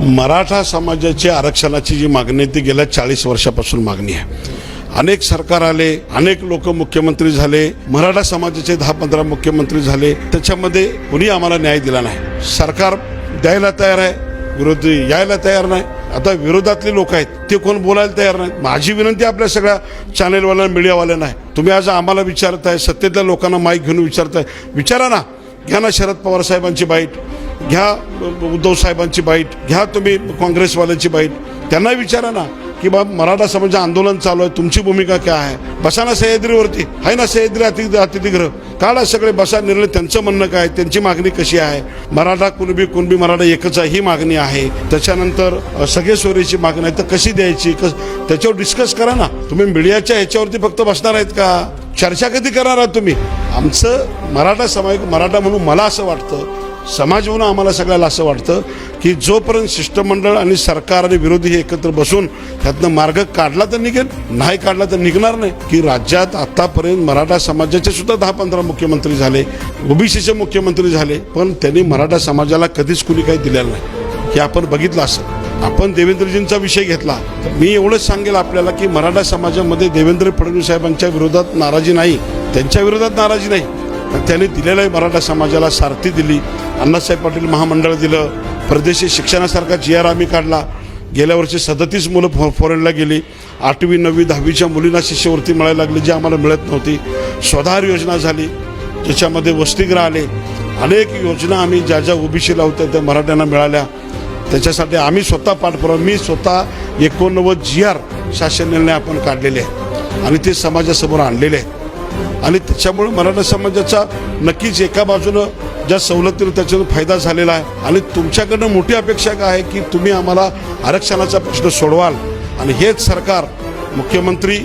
मराठा समाजाची आरक्षणाची जी मागणी आहे ती गेल्या चाळीस वर्षापासून मागणी आहे. अनेक सरकार आले अनेक लोक मुख्यमंत्री झाले मराठा समाजाचे दहा पंधरा मुख्यमंत्री झाले त्याच्यामध्ये कुणी आम्हाला न्याय दिला नाही. सरकार द्यायला तयार आहे विरोधी यायला तयार नाही. आता विरोधातले लोक आहेत ते कोण बोलायला तयार नाहीत माझी विनंती आपल्या सगळ्या चॅनेलवाल्यांना मीडियावाल्यांना आहे. तुम्ही आज आम्हाला विचारताय सत्तेतल्या लोकांना माईक घेऊन विचारताय. विचारा ना घ्या ना शरद पवार साहेबांची बाईट घ्या उद्धव साहेबांची बाईट घ्या तुम्ही काँग्रेसवाल्यांची बाईट. त्यांना विचारा ना की बा मराठा समाज आंदोलन चालू आहे तुमची भूमिका काय आहे? बसा ना सह्याद्रीवरती आहे ना सह्याद्री अति अतिथीगृह काढा सगळे बसा निर्णय त्यांचं म्हणणं काय त्यांची मागणी कशी आहे? मराठा कुणबी कुणबी मराठा एकच आहे ही मागणी आहे. त्याच्यानंतर सगळे सोयरीची मागणी आहे तर कशी द्यायची? कस त्याच्यावर डिस्कस करा ना. तुम्ही मीडियाच्या ह्याच्यावरती फक्त बसणार आहेत का? चर्चा कधी करणार आहात तुम्ही? आमचं मराठा समाज मराठा म्हणून मला असं वाटतं समाज म्हणून आम्हाला सगळ्याला असं वाटतं की जोपर्यंत शिष्टमंडळ आणि सरकार आणि विरोधी हे एकत्र बसून त्यातनं मार्ग काढला तर निघेल नाही काढला तर निघणार नाही. की राज्यात आतापर्यंत मराठा समाजाचे सुद्धा दहा पंधरा मुख्यमंत्री झाले ओबीसीचे मुख्यमंत्री झाले पण त्यांनी मराठा समाजाला कधीच कुणी काही दिलेलं नाही. हे आपण बघितलं असं. आपण देवेंद्रजींचा विषय घेतला. मी एवढंच सांगेल आपल्याला की मराठा समाजामध्ये देवेंद्र फडणवीस साहेबांच्या विरोधात नाराजी नाही. त्यांच्या विरोधात नाराजी नाही. त्यांनी दिलेल्या मराठा समाजाला सारथी दिली. अण्णासाहेब पाटील महामंडळ दिलं. परदेशी शिक्षणासारखा जी आर आम्ही काढला. गेल्या वर्षी सदतीस मुलं फॉ फॉरेनला गेली. आठवी नववी दहावीच्या मुलींना शिष्यवृत्ती मिळायला लागली जी आम्हाला मिळत नव्हती. स्वधार योजना झाली. ज्याच्यामध्ये वसतिगृह आले. अनेक योजना आम्ही ज्या ज्या ओबीसीला होत्या त्या मराठ्यांना मिळाल्या. त्याच्यासाठी आम्ही स्वतः पाठपुरावा. मी स्वतः एकोणनव्वद जी आर शासन निर्णय आपण काढलेले आहे आणि ते समाजासमोर आणलेले आहेत. आणि त्याच्यामुळे मराठा समाजाचा नक्कीच एका बाजूनं ज्या सवलतीनं त्याच्यातून फायदा झालेला आहे आणि तुमच्याकडनं मोठी अपेक्षा काय आहे की तुम्ही आम्हाला आरक्षणाचा प्रश्न सोडवाल. आणि हेच सरकार मुख्यमंत्री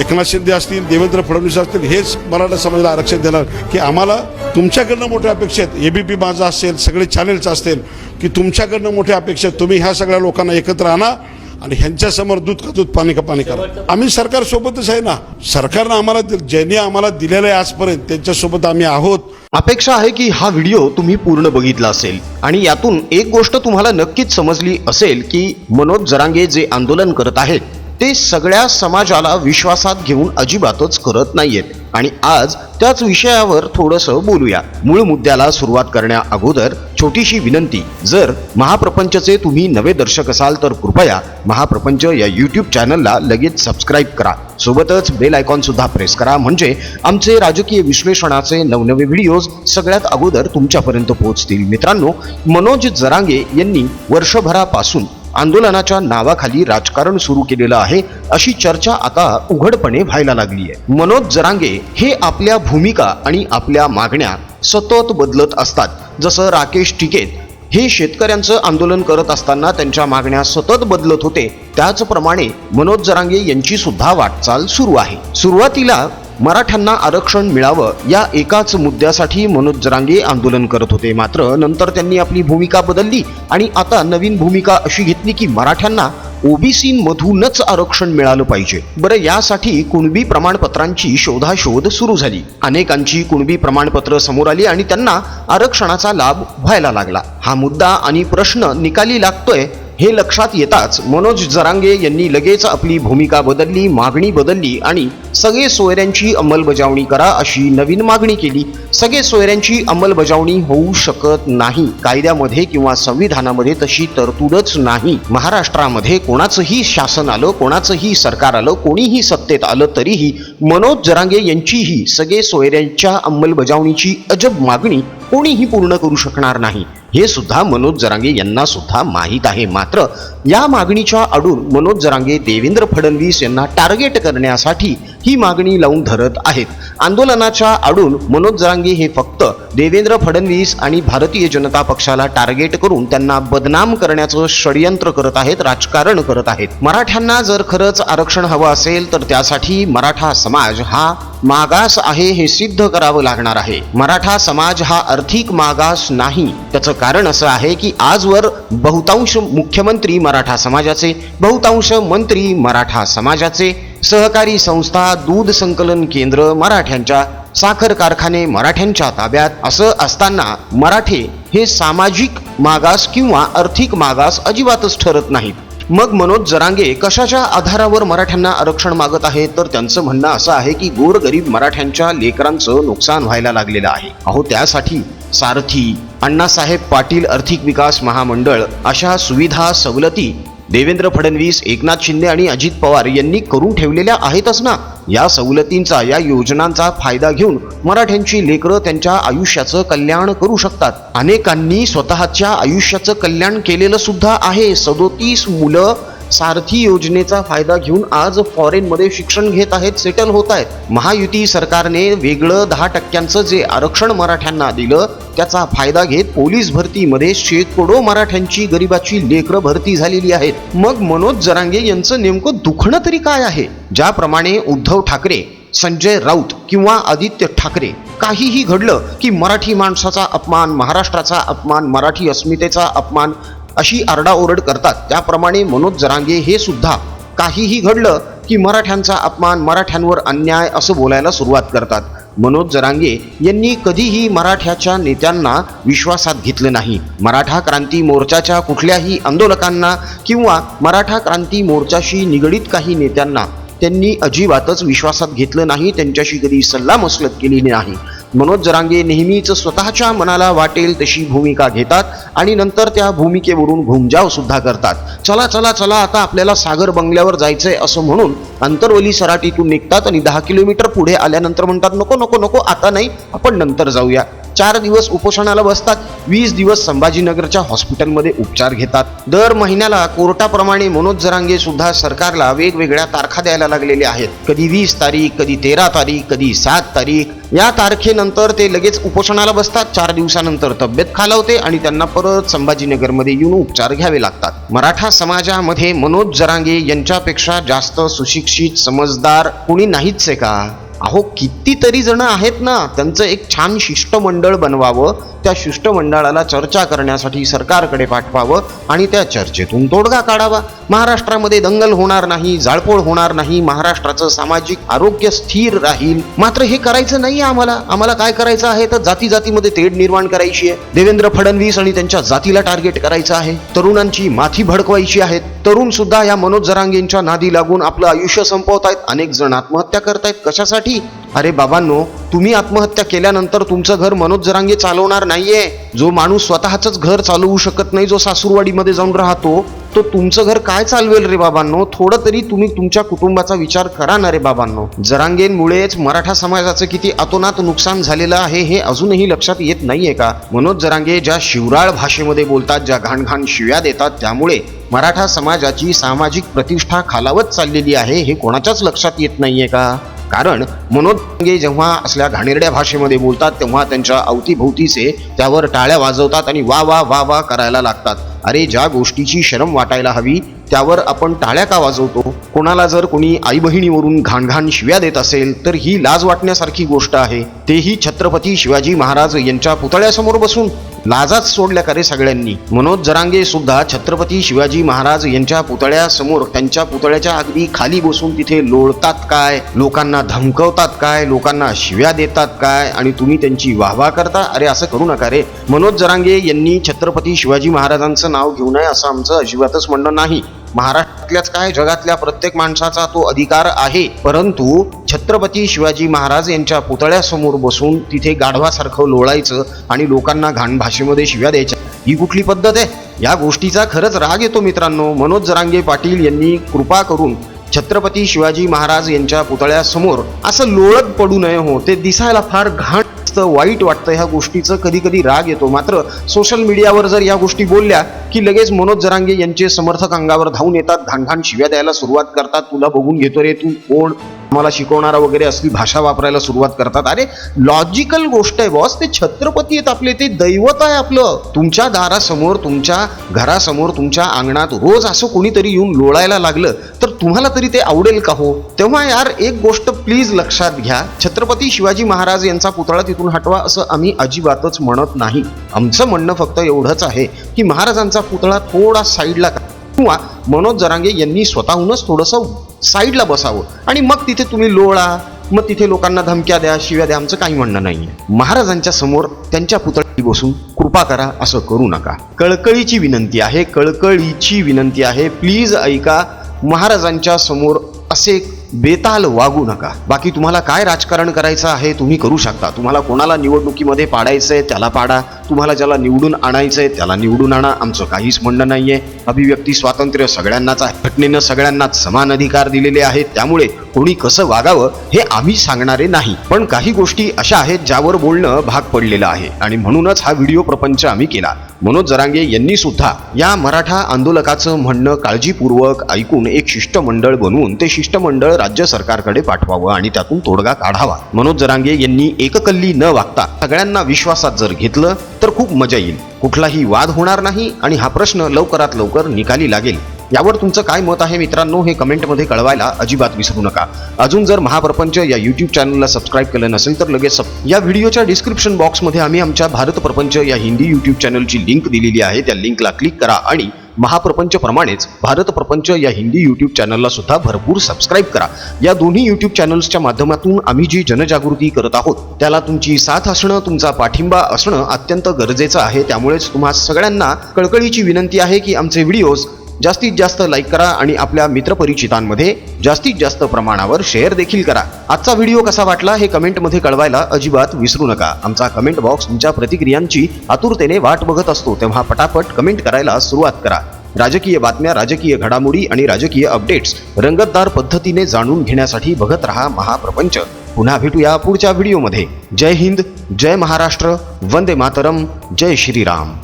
एकनाथ शिंदे असतील देवेंद्र फडणवीस असतील हेच मराठा समाजाला आरक्षण देणार की आम्हाला तुमच्याकडनं मोठ्या अपेक्षा आहेत. एबीपी माझा असेल सगळे चॅनेल्स असतील की तुमच्याकडनं मोठ्या अपेक्षा आहेत. तुम्ही ह्या सगळ्या लोकांना एकत्र आणा. आणि ह्यांच्यासमोर दूध का दूध पाणी का पाणी करा. आम्ही सरकार सोबतच आहे ना. सरकारनं आम्हाला ज्यांनी आम्हाला दिलेलं आहे आजपर्यंत त्यांच्यासोबत आम्ही आहोत. अपेक्षा आहे की हा व्हिडिओ तुम्ही पूर्ण बघितला असेल. आणि यातून एक गोष्ट तुम्हाला नक्कीच समजली असेल की मनोज जरांगे जे आंदोलन करत आहेत ते सगळ्या समाजाला विश्वासात घेऊन अजिबातच करत नाहीयेत. आणि आज त्याच विषयावर थोडंसं बोलूया. मूळ मुद्द्याला सुरुवात करण्या अगोदर छोटीशी विनंती. जर महाप्रपंचचे तुम्ही नवे दर्शक असाल तर कृपया महाप्रपंच या यूट्यूब चॅनलला लगेच सबस्क्राईब करा. सोबतच बेल आयकॉन सुद्धा प्रेस करा. म्हणजे आमचे राजकीय विश्लेषणाचे नवनवे व्हिडिओज सगळ्यात अगोदर तुमच्यापर्यंत पोहोचतील. मित्रांनो मनोज जरांगे यांनी वर्षभरापासून आंदोलनाच्या नावाखाली राजकारण सुरू केलेलं आहे अशी चर्चा आता उघडपणे व्हायला लागली आहे. मनोज जरांगे हे आपल्या भूमिका आणि आपल्या मागण्या सतत बदलत असतात. जसं राकेश टिकेत हे शेतकऱ्यांचं आंदोलन करत असताना त्यांच्या मागण्या सतत बदलत होते. त्याचप्रमाणे मनोज जरांगे यांची सुद्धा वाटचाल सुरू आहे. सुरुवातीला मराठ्यांना आरक्षण मिळावं या एकाच मुद्द्यासाठी मनोज जरांगे आंदोलन करत होते. मात्र नंतर त्यांनी आपली भूमिका बदलली आणि आता नवीन भूमिका अशी घेतली की मराठ्यांना ओबीसीमधूनच आरक्षण मिळालं पाहिजे. बरं यासाठी कुणबी प्रमाणपत्रांची शोधाशोध सुरू झाली. अनेकांची कुणबी प्रमाणपत्र समोर आली आणि त्यांना आरक्षणाचा लाभ व्हायला लागला. हा मुद्दा आणि प्रश्न निकाली लागतोय हे लक्षात येताच मनोज जरांगे यांनी लगेच आपली भूमिका बदलली मागणी बदलली आणि सगळे सोयऱ्यांची अंमलबजावणी करा अशी नवीन मागणी केली. सगळे सोयऱ्यांची अंमलबजावणी होऊ शकत नाही. कायद्यामध्ये किंवा संविधानामध्ये तशी तरतूदच नाही. महाराष्ट्रामध्ये कोणाचंही शासन आलं कोणाचंही सरकार आलं कोणीही सत्तेत आलं तरीही मनोज जरांगे यांचीही सगळे सोयऱ्यांच्या अंमलबजावणीची अजब मागणी कोणीही पूर्ण करू शकणार नाही. हे सुद्धा मनोज जरांगे यांना सुद्धा माहीत आहे. मात्र या मागणीच्या आडून मनोज जरांगे देवेंद्र फडणवीस यांना टार्गेट करण्यासाठी ही मागणी लावून धरत आहेत. आंदोलनाच्या आडून मनोज जरांगे हे फक्त देवेंद्र फडणवीस आणि भारतीय जनता पक्षाला टार्गेट करून त्यांना बदनाम करण्याचं षडयंत्र करत आहेत राजकारण करत आहेत. मराठ्यांना जर खरंच आरक्षण हवं असेल तर त्यासाठी मराठा समाज हा मागास आहे हे सिद्ध करावं लागणार आहे. मराठा समाज हा आर्थिक मागास नाही. त्याचं कारण असं आहे की आजवर बहुतांश मुख्यमंत्री मराठा समाजाचे बहुतांश मंत्री मराठा समाजाचे सहकारी संस्था दूध संकलन केंद्र मराठ्यांच्या साखर कारखाने मराठ्यांच्या ताब्यात. असं असताना मराठे हे सामाजिक मागास किंवा आर्थिक मागास अजिबातच ठरत नाहीत. मग मनोज जरांगे कशाच्या आधारावर मराठ्यांना आरक्षण मागत आहेत तर त्यांचं म्हणणं असं आहे की गोरगरीब मराठ्यांच्या लेकरांचं नुकसान व्हायला लागलेलं आहे. अहो त्यासाठी सारथी अण्णासाहेब पाटील आर्थिक विकास महामंडळ अशा सुविधा सवलती देवेंद्र फडणवीस एकनाथ शिंदे आणि अजित पवार यांनी करून ठेवलेल्या आहेतच ना? या सवलतींचा या योजनांचा फायदा घेऊन मराठ्यांची लेकरं त्यांच्या आयुष्याचं कल्याण करू शकतात. अनेकांनी स्वतःच्या आयुष्याचं कल्याण केलेलं सुद्धा आहे. सदोतीस मुलं सारथी योजनेचा फायदा घेऊन आज फॉरेनमध्ये शिक्षण घेत आहेत सेटल होत आहेत. महायुती सरकारने वेगळं दहा टक्क्यांचं जे आरक्षण मराठ्यांना दिलं त्याचा फायदा घेत पोलीस भरतीमध्ये शेकडो मराठ्यांची गरिबाची लेकरं भरती झालेली आहेत. मग मनोज जरांगे यांचं नेमकं दुखणं तरी काय आहे? ज्याप्रमाणे उद्धव ठाकरे संजय राऊत किंवा आदित्य ठाकरे काहीही घडलं की मराठी माणसाचा अपमान महाराष्ट्राचा अपमान मराठी अस्मितेचा अपमान अशी आरडाओरड करतात. त्याप्रमाणे मनोज जरांगे हे सुद्धा काहीही घडलं की मराठ्यांचा अपमान मराठ्यांवर अन्याय असं बोलायला सुरुवात करतात. मनोज जरांगे यांनी कधीही मराठ्याच्या नेत्यांना विश्वासात घेतलं नाही. मराठा क्रांती मोर्चाच्या कुठल्याही आंदोलकांना किंवा मराठा क्रांती मोर्चाशी निगडीत काही नेत्यांना त्यांनी अजिबातच विश्वासात घेतलं नाही त्यांच्याशी कधी सल्लामसलत केलेली नाही. मनोज जरांगे नेहमीच स्वतःच्या मनाला वाटेल तशी भूमिका घेतात आणि नंतर त्या भूमिकेवरून घुमजाव सुद्धा करतात. चला चला चला आता आपल्याला सागर बंगल्यावर जायचंय असं म्हणून अंतरवली सराटीतून निघतात आणि दहा किलोमीटर पुढे आल्यानंतर म्हणतात नको नको नको आता नाही आपण नंतर जाऊया. चार दिवस उपोषणाला बसतात वीस दिवस संभाजीनगरच्या हॉस्पिटलमध्ये उपचार घेतात. दर महिन्याला कोर्टाप्रमाणे मनोज जरांगे सुद्धा सरकारला वेगवेगळ्या तारखा द्यायला लागलेले आहेत. कधी वीस तारीख कधी तेरा तारीख कधी सात तारीख. या तारखेनंतर ते लगेच उपोषणाला बसतात चार दिवसानंतर तब्येत खालावते आणि त्यांना परत संभाजीनगरमध्ये येऊन उपचार घ्यावे लागतात. मराठा समाजामध्ये मनोज जरांगे यांच्यापेक्षा जास्त सुशिक्षित समजदार कोणी नाहीच आहे का? अहो कितीतरी जण आहेत ना त्यांचं एक छान शिष्टमंडळ बनवावं त्या शिष्टमंडळाला चर्चा करण्यासाठी सरकारकडे पाठवावं आणि त्या चर्चेतून तोडगा काढावा. महाराष्ट्रामध्ये दंगल होणार नाही जाळपोळ होणार नाही महाराष्ट्राचं सामाजिक आरोग्य स्थिर राहील. मात्र हे करायचं नाही आम्हाला. आम्हाला काय करायचं आहे? तर जाती जातीमध्ये तेढ निर्माण करायची आहे. देवेंद्र फडणवीस आणि त्यांच्या जातीला टार्गेट करायचं आहे. तरुणांची माथी भडकवायची आहेत तरुण सुद्धा या मनोज जरांगेंच्या नादी लागून आपलं आयुष्य संपवतायत. अनेक जण आत्महत्या करतायत. कशासाठी? अरे बाबांनो तुम्ही आत्महत्या केल्यानंतर तुमचं घर मनोज जरांगे चालवणार नाही. नाहीये. जो माणूस स्वतःच घर चालवू शकत नाही जो सासूरवाडीमध्ये जाऊन राहतो तो तुमचं घर काय चालवेल रे बाबांनो? थोडं तरी तुम्ही तुमच्या कुटुंबाचा विचार करा ना रे बाबांनो. जरांगेंमुळेच मराठा समाजाचं किती अतोनात नुकसान झालेलं आहे हे अजूनही लक्षात येत नाहीये का? मनोज जरांगे ज्या शिवराळ भाषेमध्ये बोलतात ज्या घाणघाण शिव्या देतात त्यामुळे मराठा समाजाची सामाजिक प्रतिष्ठा खालावत चाललेली आहे हे कोणाच्याच लक्षात येत नाहीये का? कारण मनोज पांगे जेव्हा असल्या घाणेरड्या भाषेमध्ये बोलतात तेव्हा त्यांच्या अवतीभोवतीचे त्यावर टाळ्या वाजवतात आणि वा वा वा वा करायला लागतात. अरे ज्या गोष्टीची शरम वाटायला हवी त्यावर आपण टाळ्या का वाजवतो? कोणाला जर कोणी आई बहिणीवरून घाणघाण शिव्या देत असेल तर ही लाज वाटण्यासारखी गोष्ट आहे. तेही छत्रपती शिवाजी महाराज यांच्या पुतळ्यासमोर बसून. लाजाच सोडल्या का रे सगळ्यांनी. मनोज जरांगे सुद्धा छत्रपती शिवाजी महाराज यांच्या पुतळ्यासमोर त्यांच्या पुतळ्याच्या अगदी खाली बसून तिथे लोळतात काय लोकांना धमकवतात काय लोकांना शिव्या देतात काय आणि तुम्ही त्यांची वाहवा करता? अरे असं करू नका रे. मनोज जरांगे यांनी छत्रपती शिवाजी महाराजांचं नाव घेऊ नये असं आमचं अजिबातच म्हणणं नाही. महाराष्ट्रातल्याच काय जगातल्या प्रत्येक माणसाचा तो अधिकार आहे. परंतु छत्रपती शिवाजी महाराज यांच्या पुतळ्यासमोर बसून तिथे गाढवासारखं लोळायचं आणि लोकांना घाण भाषेमध्ये शिव्या द्यायच्या. ही कुठली पद्धत आहे? या गोष्टीचा खरंच राग येतो मित्रांनो. मनोज जरांगे पाटील यांनी कृपा करून छत्रपती शिवाजी महाराज यांच्या पुतळ्यासमोर असं लोळत पडू नये हो ते दिसायला फार घाण वाईट वाटतं. ह्या गोष्टीचं कधी कधी राग येतो. मात्र सोशल मीडियावर जर या गोष्टी बोलल्या की लगेच मनोज जरांगे यांचे समर्थक अंगावर धावून येतात घाणघाण शिव्या द्यायला सुरुवात करतात तुला बघून घेतो रे तू कोण मला शिकवणारा वगैरे असली भाषा वापरायला सुरुवात करतात. अरे लॉजिकल गोष्ट आहे बॉस ते छत्रपती आहेत आपले ते दैवत आहे आपलं. तुमच्या दारासमोर तुमच्या घरासमोर तुमच्या अंगणात रोज असं कोणीतरी येऊन लोळायला लागलं तर तुम्हाला तरी ते आवडेल का हो? तेव्हा यार एक गोष्ट प्लीज लक्षात घ्या. छत्रपती शिवाजी महाराज यांचा पुतळा तिथून हटवा असं आम्ही अजिबातच म्हणत नाही. आमचं म्हणणं फक्त एवढंच आहे की महाराजांचा पुतळा थोडा साईडला किंवा मनोज जरांगे यांनी स्वतःहूनच थोडंसं साईडला बसावं. आणि मग तिथे तुम्ही लोळा मग तिथे लोकांना धमक्या द्या शिव्या द्या आमचं काही म्हणणं नाहीये. महाराजांच्या समोर त्यांच्या पुतळी बसून कृपा करा असं करू नका. कळकळीची विनंती आहे कळकळीची विनंती आहे. प्लीज ऐका महाराजांच्या समोर असे बेताल वागू नका. बाकी तुम्हाला काय राजकारण करायचं आहे तुम्ही करू शकता. तुम्हाला कोणाला निवडणुकीमध्ये पाडायचं आहे त्याला पाडा. तुम्हाला ज्याला निवडून आणायचं आहे त्याला निवडून आणा. आमचं काहीच म्हणणं नाही आहे अभिव्यक्ती स्वातंत्र्य सगळ्यांनाच आहे. घटनेनं सगळ्यांनाच समान अधिकार दिलेले आहेत. त्यामुळे कोणी कसं वागावं हे आम्ही सांगणारे नाही. पण काही गोष्टी अशा आहेत ज्यावर बोलणं भाग पडलेलं आहे. आणि म्हणूनच हा व्हिडिओ प्रपंच आम्ही केला. मनोज जरांगे यांनी सुद्धा या मराठा आंदोलकाचं म्हणणं काळजीपूर्वक ऐकून एक शिष्टमंडळ बनवून ते शिष्टमंडळ राज्य सरकारकडे पाठवावं आणि त्यातून तोडगा काढावा. मनोज जरांगे यांनी एककल्ली न वागता सगळ्यांना विश्वासात जर घेतलं तर खूप मजा येईल. कुठलाही वाद होणार नाही आणि हा प्रश्न लवकरात लवकर निकाली लागेल. यावर तुमचं काय मत आहे मित्रांनो हे कमेंटमध्ये कळवायला अजिबात विसरू नका. अजून जर महाप्रपंच या यूट्यूब चॅनलला सबस्क्राईब केलं नसेल तर लगेच सब या व्हिडिओच्या डिस्क्रिप्शन बॉक्समध्ये आम्ही आमच्या भारत प्रपंच या हिंदी यूट्यूब चॅनलची लिंक दिलेली आहे. त्या लिंकला क्लिक करा आणि महाप्रपंच प्रमाणेच भारत प्रपंच या हिंदी यूट्यूब चॅनलला सुद्धा भरपूर सबस्क्राईब करा. या दोन्ही यूट्यूब चॅनल्सच्या माध्यमातून आम्ही जी जनजागृती करत आहोत त्याला तुमची साथ असणं तुमचा पाठिंबा असणं अत्यंत गरजेचं आहे. त्यामुळेच तुम्हा सगळ्यांना कळकळीची विनंती आहे की आमचे व्हिडिओज जास्तीत जास्त लाईक करा आणि आपल्या मित्रपरिचितांमध्ये जास्तीत जास्त प्रमाणावर शेअर देखील करा. आजचा व्हिडिओ कसा वाटला हे कमेंटमध्ये कळवायला अजिबात विसरू नका. आमचा कमेंट बॉक्स तुमच्या प्रतिक्रियांची आतुरतेने वाट बघत असतो तेव्हा पटापट कमेंट करायला सुरुवात करा. राजकीय बातम्या राजकीय घडामोडी आणि राजकीय अपडेट्स रंगतदार पद्धतीने जाणून घेण्यासाठी बघत रहा महाप्रपंच. पुन्हा भेटूया पुढच्या व्हिडिओमध्ये जय हिंद जय महाराष्ट्र वंदे मातरम जय श्रीराम.